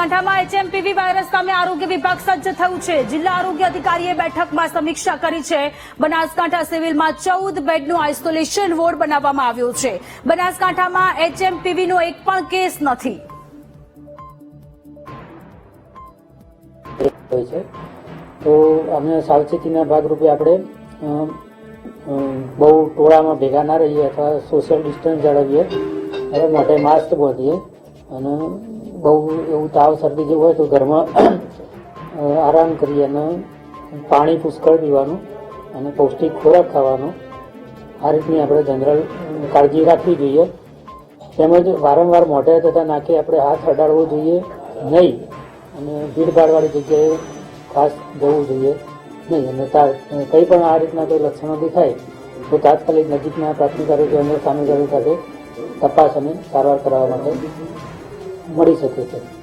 બનાસકાંઠામાં HMPV virus સામે આરોગ્ય વિભાગ સજ્જ થયું છે. જિલ્લા આરોગ્ય અધિકારીએ બેઠકમાં સમીક્ષા કરી છે. બનાસકાંઠા સિવિલમાં ચૌદ બેડનું આઇસોલેશન વોર્ડ બનાવવામાં આવ્યો છે. બનાસકાંઠામાં એચએમપીવીનો એક પણ કેસ નથી. તો અમે સાવચેતીના ભાગરૂપે આપણે બહુ ટોળામાં ભેગા ના રહીએ અથવા સોશિયલ ડિસ્ટન્સ જાળવીએ. હવે મોઢે માસ્ક બાંધીએ. અને બહુ એવું તાવ શરદી જેવું હોય તો ઘરમાં આરામ કરીએ અને પાણી પુષ્કળ પીવાનું અને પૌષ્ટિક ખોરાક ખાવાનો. આ રીતની આપણે જનરલ કાળજી રાખવી જોઈએ. તેમજ વારંવાર મોઢે તથા નાકે આપણે હાથ અડાડવો જોઈએ નહીં અને ભીડભાડવાળી જગ્યાએ ખાસ જવું જોઈએ નહીં. અને કંઈ પણ આ રીતના કોઈ લક્ષણો દેખાય તો તાત્કાલિક નજીકના પ્રાથમિક આરોગ્ય કેન્દ્ર સામે સાથે તપાસ અને સારવાર કરાવવા માટે મળી શકે છે.